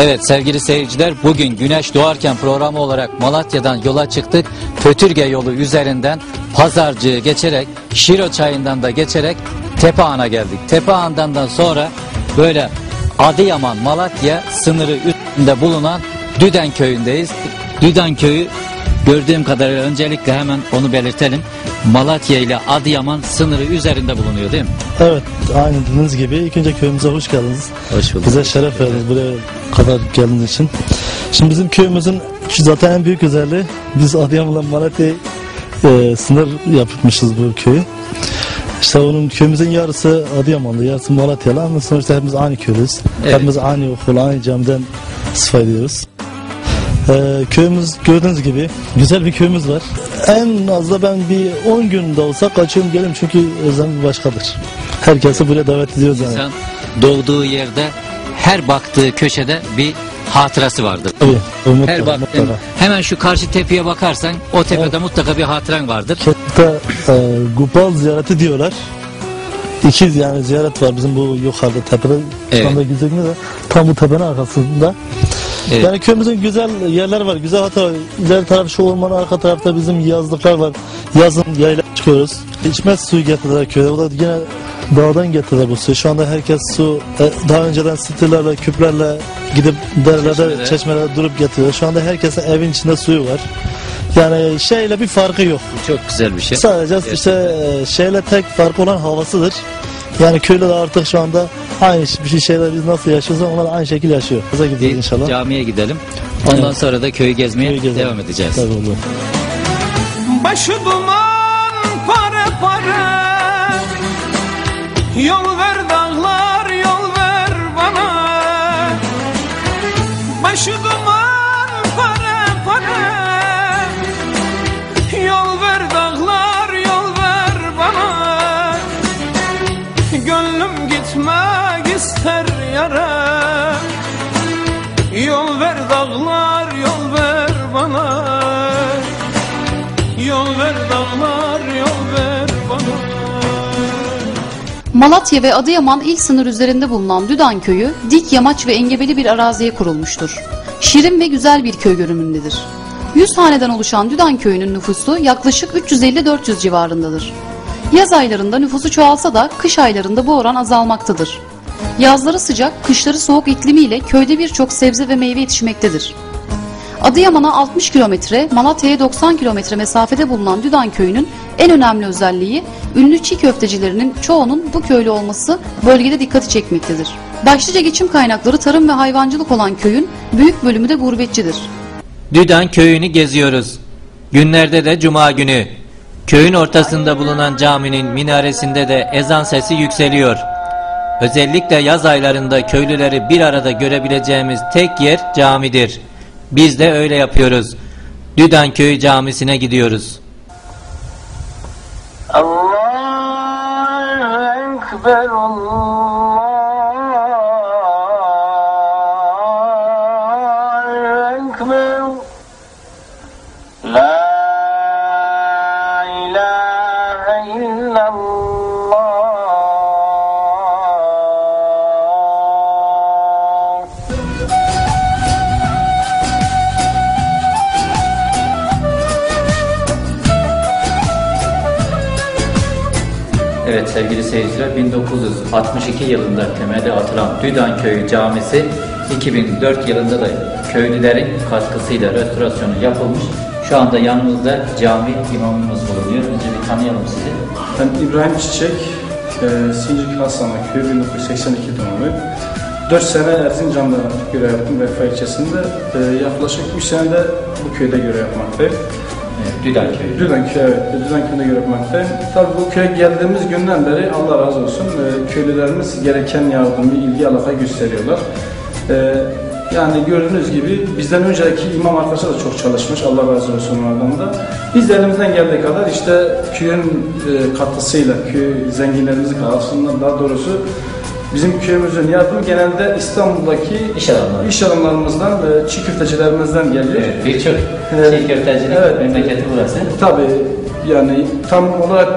Evet sevgili seyirciler bugün güneş doğarken programı olarak Malatya'dan yola çıktık. Fötürge yolu üzerinden Pazarcığı geçerek Şiro çayından da geçerek Tepeağan'a geldik. Tepeağan'dan da sonra böyle Adıyaman Malatya sınırı üstünde bulunan Düden köyündeyiz. Düden köyü gördüğüm kadarıyla öncelikle hemen onu belirtelim. Malatya ile Adıyaman sınırı üzerinde bulunuyor değil mi? Evet, aynı dediğiniz gibi. İlk önce köyümüze hoş geldiniz. Hoş bulduk. Bize şeref verdiniz buraya kadar geldiğiniz için. Şimdi bizim köyümüzün şu zaten en büyük özelliği biz Adıyaman'la Malatya e, sınır yapmışız bu köyü. İşte onun köyümüzün yarısı Adıyamanlı, yarısı Malatyalı ama sonuçta hepimiz aynı köylüyüz. Evet. Hepimiz aynı okul, aynı camiden istifa ediyoruz. Ee, köyümüz gördüğünüz gibi güzel bir köyümüz var. En az da ben bir 10 gün de olsa kaçıyorum gelirim çünkü özlem bir başkadır. Herkesi buraya davet ediyoruz yani. İnsan doğduğu yerde her baktığı köşede bir hatırası vardır. Tabii, mutlaka, Her baktığın mutlaka. hemen şu karşı tepeye bakarsan o tepede mutlaka bir hatıran vardır. Hatta e, Gupal ziyareti diyorlar. İki yani ziyaret var bizim bu yukarıda tepede. Evet. Şu anda gözükmüyor da tam bu tepenin arkasında. Evet. Yani köyümüzün güzel yerler var. Güzel hatta ileri tarafı şu ormanın arka tarafta bizim yazlıklar var. Yazın yayla çıkıyoruz. İçmez suyu getirdiler köyde. O da yine dağdan getirdiler bu suyu. Şu anda herkes su e, daha önceden sitelerle, küplerle gidip derelerde, Çeşmelere. çeşmelerde durup getiriyor. Şu anda herkesin evin içinde suyu var. Yani şeyle bir farkı yok. Çok güzel bir şey. Sadece işte e, şeyle tek farkı olan havasıdır. Yani köylü de artık şu anda aynı bir şey şeyler biz nasıl yaşıyorsak onlar aynı şekilde yaşıyor. Bize gidiyoruz inşallah. camiye gidelim. Ondan Evet. sonra da köyü gezmeye Köyü gezelim. devam edeceğiz. Tabii olur. Başı duman pare pare Yol ver dağlar yol ver bana Başı duman Malatya ve Adıyaman il sınır üzerinde bulunan Düdan köyü dik yamaç ve engebeli bir araziye kurulmuştur. Şirin ve güzel bir köy görünümündedir. 100 haneden oluşan Düdan köyünün nüfusu yaklaşık 350-400 civarındadır. Yaz aylarında nüfusu çoğalsa da kış aylarında bu oran azalmaktadır. Yazları sıcak, kışları soğuk iklimiyle köyde birçok sebze ve meyve yetişmektedir. Adıyaman'a 60 kilometre, Malatya'ya 90 kilometre mesafede bulunan Düdan köyünün en önemli özelliği ünlü çiğ köftecilerinin çoğunun bu köylü olması bölgede dikkati çekmektedir. Başlıca geçim kaynakları tarım ve hayvancılık olan köyün büyük bölümü de gurbetçidir. Düden köyünü geziyoruz. Günlerde de cuma günü. Köyün ortasında bulunan caminin minaresinde de ezan sesi yükseliyor. Özellikle yaz aylarında köylüleri bir arada görebileceğimiz tek yer camidir. Biz de öyle yapıyoruz. Düden Köyü Camisi'ne gidiyoruz. Allahu Ekber Allahu Evet sevgili seyirciler 1962 yılında temeli atılan Düdan Köyü Camisi 2004 yılında da köylülerin katkısıyla restorasyonu yapılmış. Şu anda yanımızda cami imamımız bulunuyor. Önce bir tanıyalım sizi. Ben İbrahim Çiçek, e, Sincik Hasanlı köyü 1982 doğumlu. 4 sene Erzincan'da görev yaptım Vefa ilçesinde. E, yaklaşık 3 senede bu köyde görev yapmaktayım. Evet, Düdan Köyü. Düden köy, evet, Düden köyünde görev yapmaktayım. Tabii bu köye geldiğimiz günden beri Allah razı olsun e, köylülerimiz gereken yardımı, ilgi, alaka gösteriyorlar. E, yani gördüğünüz gibi bizden önceki imam arkadaşlar da çok çalışmış. Allah razı olsun onlardan da. Biz de elimizden geldiği kadar işte köyün e, köy zenginlerimizin katkısından daha doğrusu bizim köyümüzün yardımı genelde İstanbul'daki İş adamları. iş adamlarımızdan, e, çiğ köftecilerimizden geliyor. Evet, birçok Evet. çiğ köftecilik Evet. memleketi burası. Tabii yani tam olarak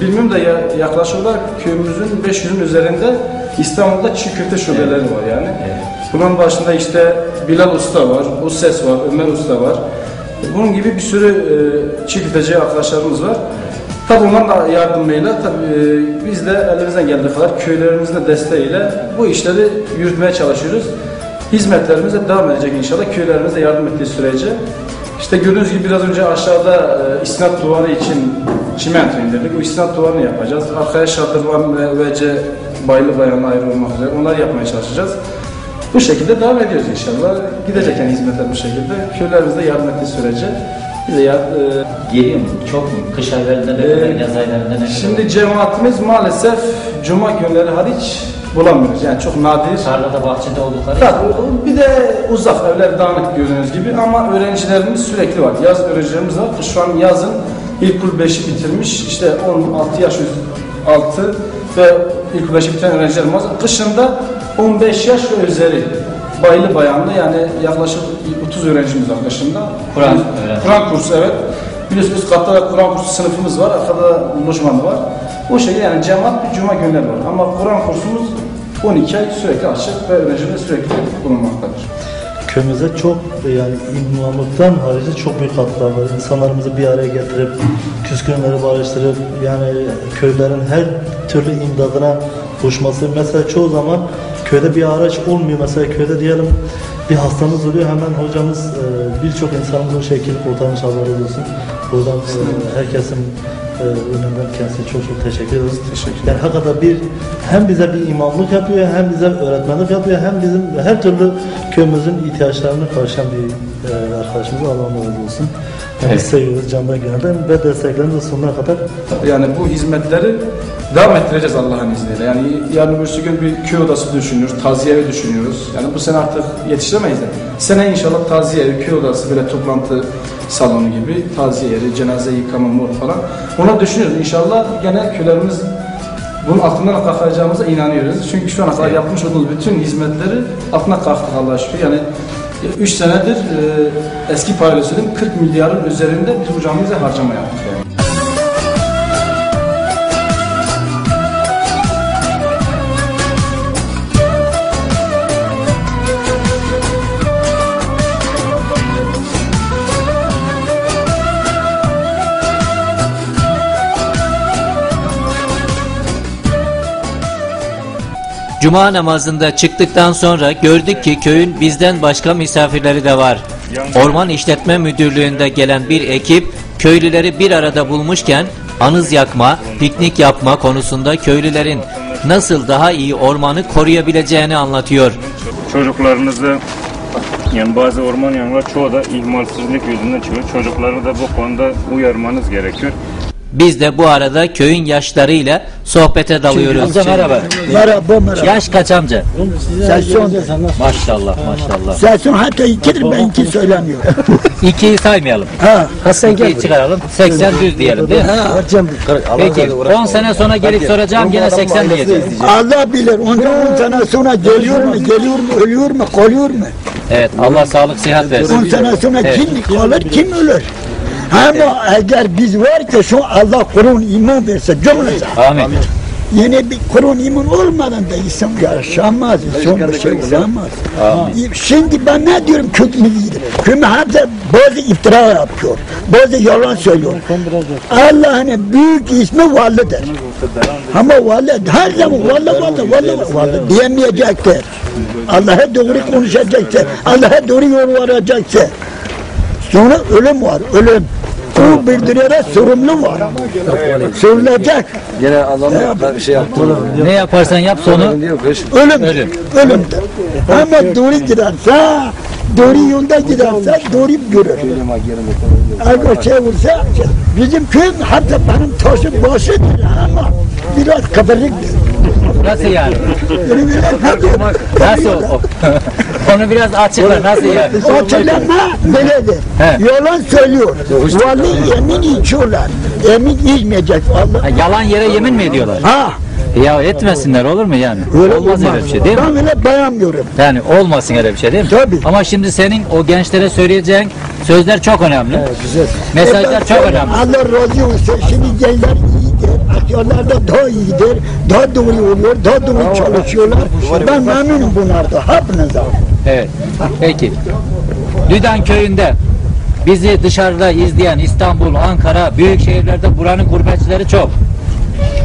bilmiyorum da ya, yaklaşık olarak köyümüzün 500'ün üzerinde İstanbul'da çiğ köfte şubeleri var yani. Evet. Bunun başında işte Bilal Usta var, O Ses var, Ömer Usta var. Bunun gibi bir sürü e, çifteci arkadaşlarımız var. Onların da yardımıyla tabii e, biz de elimizden geldiği kadar köylerimizin de desteğiyle bu işleri yürütmeye çalışıyoruz. Hizmetlerimiz de devam edecek inşallah köylerimize yardım ettiği sürece. İşte gördüğünüz gibi biraz önce aşağıda e, istinat duvarı için çimento indirdik. Bu istinat duvarını yapacağız. Arkaya şadırvan ve VC baylı bayanla ayrı olmak üzere onları yapmaya çalışacağız. Bu şekilde devam ediyoruz inşallah. Gidecek yani hizmetler bu şekilde. Köylerimizde yardım ettiği sürece yar, e, Geliyor mu? Çok mu? Kış aylarında ne kadar, yaz aylarında ne kadar? Şimdi cemaatimiz maalesef cuma günleri hariç bulamıyoruz. Yani çok nadir. tarlada bahçede oldukları Tabii bir de uzak evler dağınık gördüğünüz gibi ama öğrencilerimiz sürekli var. Yaz öğrencilerimiz var. Şu an yazın ilkokul 5'i bitirmiş işte 16 yaş üstü altı ve ilkokul 5'i biten öğrencilerimiz var. Kışında 15 yaş ve üzeri baylı bayanlı yani yaklaşık 30 öğrencimiz var kışında. Kur'an öğrenci. Kur'an kursu evet. Biliyorsunuz üst katta da Kur'an kursu sınıfımız var, arkada da lojmanı var. O şekilde yani cemaat bir cuma günleri var. Ama Kur'an kursumuz 12 ay sürekli açık ve öğrenciler sürekli bulunmaktadır. Köyümüze çok yani imamlıktan harici çok büyük katkılar var. İnsanlarımızı bir araya getirip, küskünleri barıştırıp, yani köylerin her türlü imdadına koşması. Mesela çoğu zaman köyde bir araç olmuyor. Mesela köyde diyelim bir hastamız oluyor hemen hocamız e, birçok insanımızın şekil kurtarmış Allah razı olsun. Buradan e, herkesin e, önünden kendisine çok çok teşekkür ederiz. Teşekkür Yani hakikaten bir hem bize bir imamlık yapıyor hem bize öğretmenlik yapıyor hem bizim her türlü köyümüzün ihtiyaçlarını karşılayan bir e, arkadaşımız Allah razı olsun. Yani Biz seviyoruz candan gönülden ve desteklerimiz de sonuna kadar Yani bu hizmetleri devam ettireceğiz Allah'ın izniyle. Yani yarın öbürsü gün bir köy odası düşünüyoruz, taziye evi düşünüyoruz. Yani bu sene artık yetiştiremeyiz de. Sene inşallah taziye evi, köy odası, böyle toplantı salonu gibi taziye yeri, cenaze yıkama, mor falan. Ona düşünüyoruz. İnşallah gene köylerimiz bunun altından kalkacağımıza inanıyoruz. Çünkü şu ana kadar yapmış olduğumuz bütün hizmetleri altına kalktık Allah'a şükür. Yani 3 senedir e, eski söyleyeyim 40 milyarın üzerinde biz camiye harcama yaptık. Yani. Cuma namazında çıktıktan sonra gördük ki köyün bizden başka misafirleri de var. Orman İşletme Müdürlüğü'nde gelen bir ekip köylüleri bir arada bulmuşken anız yakma, piknik yapma konusunda köylülerin nasıl daha iyi ormanı koruyabileceğini anlatıyor. çocuklarınızı yani bazı orman yangınları çoğu da ihmalsizlik yüzünden çıkıyor. Çocukları da bu konuda uyarmanız gerekiyor. Biz de bu arada köyün yaşlarıyla sohbete dalıyoruz. Amca merhaba. Merhaba merhaba. Yaş kaç amca? Sesyon, Maşallah maşallah. sesyon hatta ikidir benimki söylemiyor. İkiyi saymayalım. ha. İkiyi çıkaralım. 80 düz diyelim değil mi? Hocam, Peki 10 sene sonra gelip soracağım gene 80 diyeceğiz. Allah bilir. Ondan 10 sene sonra geliyor mu, geliyor mu, ölüyor mu, kalıyor mu? Evet Allah sağlık sıhhat 10 versin. sene sonra kim kalır, kim ölür? Ama eğer biz var ki şu Allah Kur'an iman verse cümlece. Amin. Yine bir Kur'an iman olmadan da insan yaşamaz, insan bir şey olamaz. Şimdi ben ne diyorum kötü değil. Çünkü hepsi bazı iftira yapıyor, bazı yalan söylüyor. Allah'ın büyük ismi Vallidir. Ama Valli her zaman Valli Valli Valli Valli diyemeyecektir. Allah'a doğru konuşacaktır, Allah'a doğru yol varacaktır. Sonra ölüm var, ölüm. O bildirene sorumlu var. Sorulacak. Yine adamlar bir şey yaptı. Ne yaparsan yap sonu. Ölüm. Ölüm. Ölümdür. Ama doğru giderse, doğru yolda giderse doğru görür. Eğer şey olsa, bizim köyüm hatta benim taşım başıdır ama biraz kabarıktır. Nasıl yani? Nasıl o? Onu biraz açıkla nasıl yani? Hatırlama böyledir. He. Yalan söylüyor. Vali yemin içiyorlar. Yemin içmeyecek Allah. Ha, Yalan yere yemin mi ediyorlar? Ha, Ya etmesinler olur mu yani? öyle Olmaz öyle bir şey değil mi? Ben öyle beğenmiyorum. Yani olmasın öyle bir şey değil mi? Tabii. Ama şimdi senin o gençlere söyleyeceğin sözler çok önemli. E Mesajlar çok önemli. Allah razı olsun. Şimdi gençler iyidir, diğerlerde daha iyidir. Daha doğru oluyor, daha doğru çalışıyorlar. Ben memnunum bunlarda, hepinizden. Evet. Peki. Düden köyünde bizi dışarıda izleyen İstanbul, Ankara, büyük şehirlerde buranın gurbetçileri çok.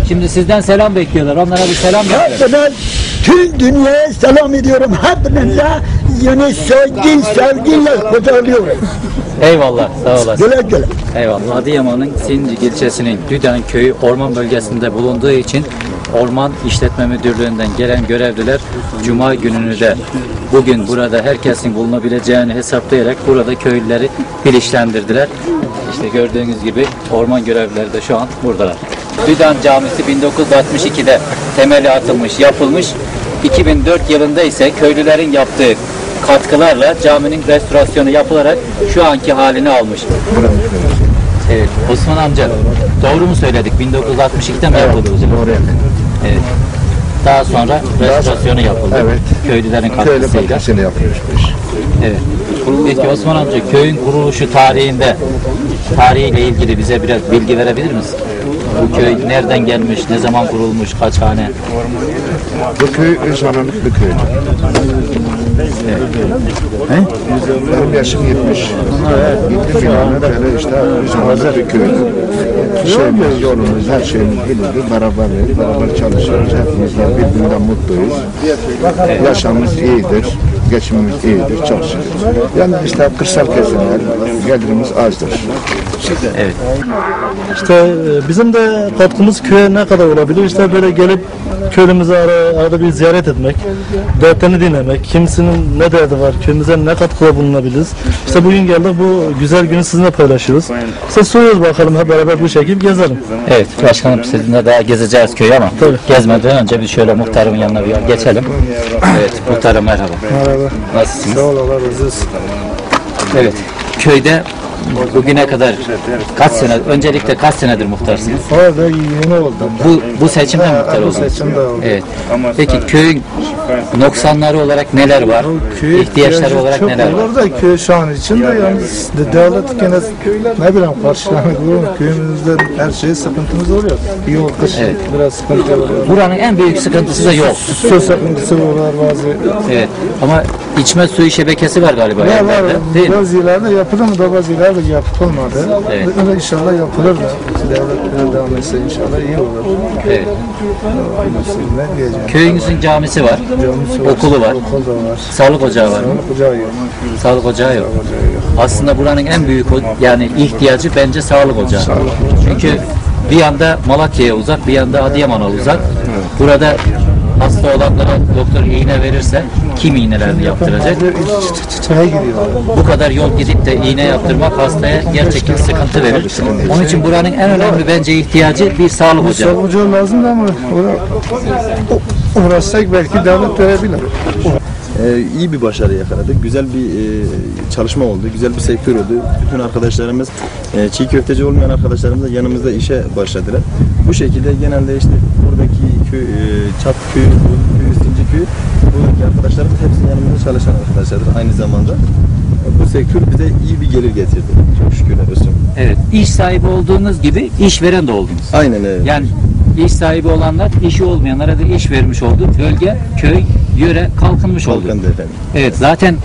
Şimdi sizden selam bekliyorlar. Onlara bir selam yapın. Hepine tüm dünyaya selam ediyorum. Hepinize yeni sevgi, sevgiyle kucaklıyorum. Eyvallah. Sağ olasın. Güle güle. Eyvallah. Adıyaman'ın Sincik ilçesinin Düden köyü orman bölgesinde bulunduğu için Orman İşletme Müdürlüğü'nden gelen görevliler Cuma gününü de bugün burada herkesin bulunabileceğini hesaplayarak burada köylüleri bilinçlendirdiler. İşte gördüğünüz gibi orman görevlileri de şu an buradalar. Düden Camisi 1962'de temeli atılmış, yapılmış. 2004 yılında ise köylülerin yaptığı katkılarla caminin restorasyonu yapılarak şu anki halini almış. Evet, Osman amca doğru mu söyledik? 1962'de mi yapıldı hocam? Doğru Evet. Daha sonra restorasyonu yapıldı. Evet. Köylülerin katkısıyla. yapıyoruz. Evet. Peki Osman amca köyün kuruluşu tarihinde tarihiyle ilgili bize biraz bilgi verebilir misin? Bu köy nereden gelmiş, ne zaman kurulmuş, kaç hane? Bu köy Özhan'ın bir köyü. Benim yaşım 70. 70 yılında böyle işte Özhan'ın bir köyü. Şeyimiz, yolumuz, her şeyimiz birlikte beraberiz. Beraber çalışıyoruz. Hepimiz de birbirinden mutluyuz. Yaşamımız iyidir. Geçimimiz iyidir. Çalışıyoruz. Yani işte kırsal kesimler gelirimiz azdır. İşte e, bizim de katkımız köye ne kadar olabilir? İşte böyle gelip köyümüzü ara, arada bir ziyaret etmek, dertlerini dinlemek, kimisinin ne derdi var, köyümüze ne katkıda bulunabiliriz. İşte bugün geldik bu güzel günü sizinle paylaşıyoruz. İşte soruyoruz bakalım hep beraber bu şekilde gezelim. Evet başkanım sizinle daha gezeceğiz köyü ama Tabii. gezmeden önce bir şöyle muhtarımın yanına bir geçelim. Evet muhtarım merhaba. Merhaba. Nasılsınız? Sağ ol Allah razı olsun. Evet. Köyde bugüne kadar kaç sene, öncelikle kaç senedir muhtarsınız? Orada yeni oldum. Bu, bu seçimde muhtar oldunuz? seçimde oldum. Evet. Peki köyün noksanları olarak neler var? İhtiyaçları olarak neler var? da köy şu an için de yalnız de- devlet gene ne bileyim karşılanıyor. Köyümüzde her şey sıkıntımız oluyor. Yol kış Evet. biraz sıkıntı oluyor. Buranın en büyük sıkıntısı da yol. Su sıkıntısı var bazı. Evet. Ama içme suyu şebekesi var galiba Ne var? yerlerde. Değil mi? Bazı yerlerde yapılır mı da bazı yerlerde yapılmadı. Evet. Öyle inşallah yapılır da. Devlet devam etse inşallah iyi olur. Evet. Ne diyeceğim? Köyünüzün camisi var. Camisi var, Okulu var. Okul da var. Sağlık ocağı var mı? Kucağı yok. Sağlık ocağı yok. Aslında buranın en büyük yani ihtiyacı bence sağlık ocağı. Çünkü bir yanda Malatya'ya uzak, bir yanda Adıyaman'a uzak. Burada hasta olanlara doktor iğne verirse kim iğnelerini yaptıracak? Çaya. Bu kadar yol gidip de iğne yaptırmak hastaya gerçekten sıkıntı verir. Onun için buranın en önemli bence ihtiyacı bir sağlık ocağı. Savuncu lazım da ama uğraşsak belki devlet verebilir. Ee, iyi bir başarı yakaladık. Güzel bir e, çalışma oldu. Güzel bir sektör oldu. Bütün arkadaşlarımız, e, çiğ köfteci olmayan arkadaşlarımız da yanımızda işe başladılar. Bu şekilde genelde işte buradaki köy, e, Çat köyü, bu köy, Sinci köyü, buradaki arkadaşlarımız hepsi yanımızda çalışan arkadaşlardır aynı zamanda. Bu sektör bize iyi bir gelir getirdi. Çok şükürler olsun. Evet, iş sahibi olduğunuz gibi işveren de oldunuz. Aynen öyle. Yani iş sahibi olanlar, işi olmayanlara da iş vermiş oldu. Bölge, köy, yöre kalkınmış oldu. Kalkandı efendim. Evet, zaten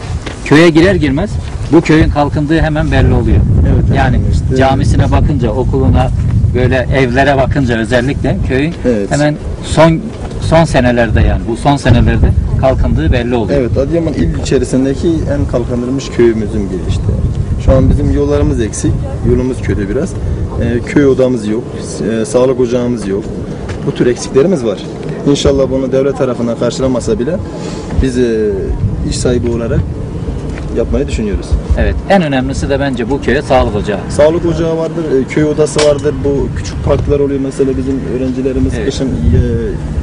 köye girer girmez bu köyün kalkındığı hemen belli oluyor. Evet, yani işte- camisine bakınca, okuluna, böyle evlere bakınca özellikle köyün Evet. hemen son son senelerde yani bu son senelerde kalkındığı belli oluyor. Evet, Adıyaman il içerisindeki en kalkındırılmış köyümüzün biri işte. Şu an bizim yollarımız eksik, yolumuz kötü biraz. Ee, köy odamız yok, e, sağlık ocağımız yok. Bu tür eksiklerimiz var. İnşallah bunu devlet tarafından karşılamasa bile biz e, iş sahibi olarak yapmayı düşünüyoruz. Evet, en önemlisi de bence bu köye sağlık ocağı. Sağlık ocağı vardır, e, köy odası vardır. Bu küçük parklar oluyor mesela bizim öğrencilerimiz Evet. kışın e,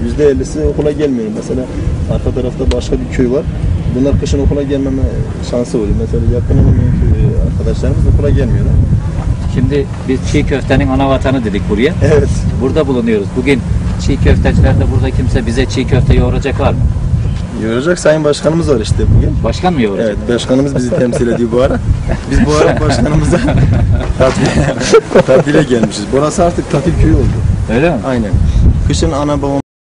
yüzde ellisi okula gelmiyor. Mesela arka tarafta başka bir köy var. Bunlar kışın okula gelmeme şansı oluyor. Mesela yakın olmayan köy arkadaşlarımız okula gelmiyorlar. Şimdi biz çiğ köftenin ana vatanı dedik buraya. Evet. Burada bulunuyoruz. Bugün çiğ köftecilerde burada kimse bize çiğ köfte yoğuracak var mı? Yoracak Sayın Başkanımız var işte bugün. Başkan mı yoğuracak? Evet, başkanımız bizi temsil ediyor bu ara. Biz bu ara başkanımıza tatile, tatile gelmişiz. Burası artık tatil köyü oldu. Öyle mi? Aynen. Kışın ana babam